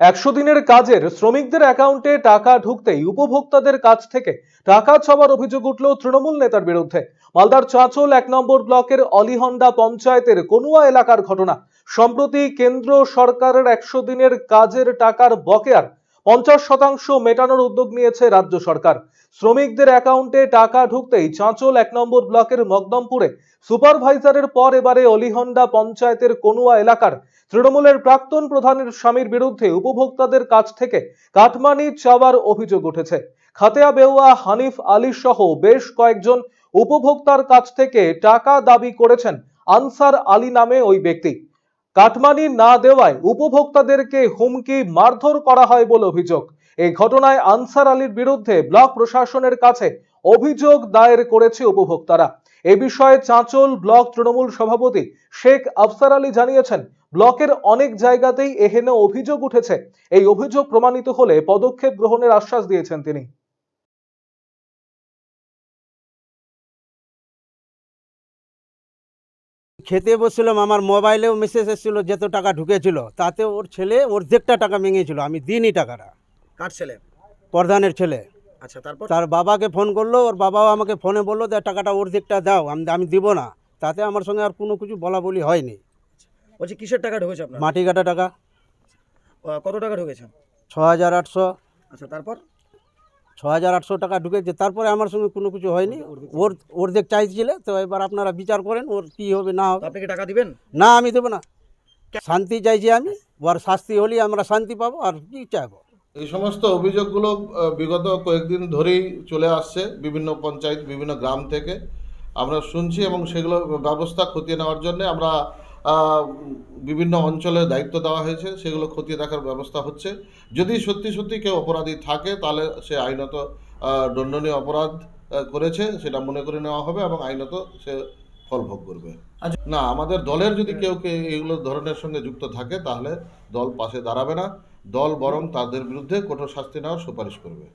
একশো দিনের কাজের শ্রমিকদের অ্যাকাউন্টে টাকা ঢুকতেই উপভোক্তাদের কাছ থেকে টাকা ছাবার অভিযোগ উঠল তৃণমূল নেতার বিরুদ্ধে। মালদার চাঁচল এক নম্বর ব্লকের অলিহন্ডা পঞ্চায়েতের কনুয়া এলাকার ঘটনা। সম্প্রতি কেন্দ্র সরকারের একশো দিনের কাজের টাকার বকেয়ার পঞ্চাশ শতাংশ মেটানোর উদ্যোগ নিয়েছে রাজ্য সরকার। শ্রমিকদের অ্যাকাউন্টে টাকা ঢুকতেই চাঁচল এক নম্বর ব্লকের মকদমপুরে। সুপারভাইজারের পর এবারে অলিহন্ডা পঞ্চায়েতের কনুয়া এলাকার তৃণমূলের প্রাক্তন প্রধানের স্বামীর বিরুদ্ধে উপভোক্তাদের কাছ থেকে কাটমানি চাওয়ার অভিযোগ উঠেছে। খাতেয়া বেওয়া হানিফ আলী সহ বেশ কয়েকজন উপভোক্তার কাছ থেকে টাকা দাবি করেছেন আনসার আলী নামে ওই ব্যক্তি। কাটমানি না দেওয়ায় উপভোক্তাদেরকে হুমকি মারধর করা হয় বলে অভিযোগ। এই ঘটনায় আনসার আলীর বিরুদ্ধে ব্লক প্রশাসনের কাছে অভিযোগ দায়ের করেছে উপভোক্তারা। এ বিষয়ে চাঁচল ব্লক তৃণমূল সভাপতি শেখ আফসার আলী জানিয়েছেন, ব্লকের অনেক জায়গাতেই এহেন অভিযোগ উঠেছে। এই অভিযোগ প্রমাণিত হলে পদক্ষেপ গ্রহণের আশ্বাস দিয়েছেন তিনি। খেতে বসছিলাম আমার মোবাইলেও মেসেজ এসেছিল যত টাকা ঢুকেছিল তাতে ওর ছেলে অর্ধেকটা টাকা ভেঙেছিল আমি দিইনি টাকাটা। কার ছেলে? প্রধানের ছেলে। আচ্ছা তারপর? তার বাবাকে ফোন করল ওর বাবাও আমাকে ফোনে বলল যে টাকাটা অর্ধেকটা দাও আমি আমি দিব না। তাতে আমার সঙ্গে আর কোনো কিছু বলা বলি হয়নি। বলছি কিসের টাকা ঢুকেছে আপনার? মাটি কাটা টাকা। কত টাকা ঢুকেছে? ছ হাজার আটশো। আচ্ছা তারপর? ছ হাজার আটশো টাকা ঢুকেছে তারপরে আমার সঙ্গে কোনো কিছু হয়নি। ওর অর্ধেক চাইছিলে তো এবার আপনারা বিচার করেন ওর কী হবে না হবে। আপনি কি টাকা দিবেন? না আমি দেবো না। শান্তি চাইছি আমি ওর শাস্তি হলেই আমরা শান্তি পাবো আর কি চাইব? এই সমস্ত অভিযোগগুলো বিগত কয়েকদিন ধরেই চলে আসছে বিভিন্ন পঞ্চায়েত বিভিন্ন গ্রাম থেকে। আমরা শুনছি এবং সেগুলো ব্যবস্থা খতিয়ে নেওয়ার জন্য আমরা বিভিন্ন অঞ্চলে দায়িত্ব দেওয়া হয়েছে সেগুলো খতিয়ে দেখার ব্যবস্থা হচ্ছে। যদি সত্যি সত্যি কেউ অপরাধী থাকে তাহলে সে আইনত দণ্ডনীয় অপরাধ করেছে সেটা মনে করে নেওয়া হবে এবং আইনত সে ফল ভোগ করবে। না আমাদের দলের যদি কেউ কে এগুলো ধরনের সঙ্গে যুক্ত থাকে তাহলে দল পাশে দাঁড়াবে না। দল বরং তাদের বিরুদ্ধে কঠোর শাস্তি নেওয়ার সুপারিশ করবে।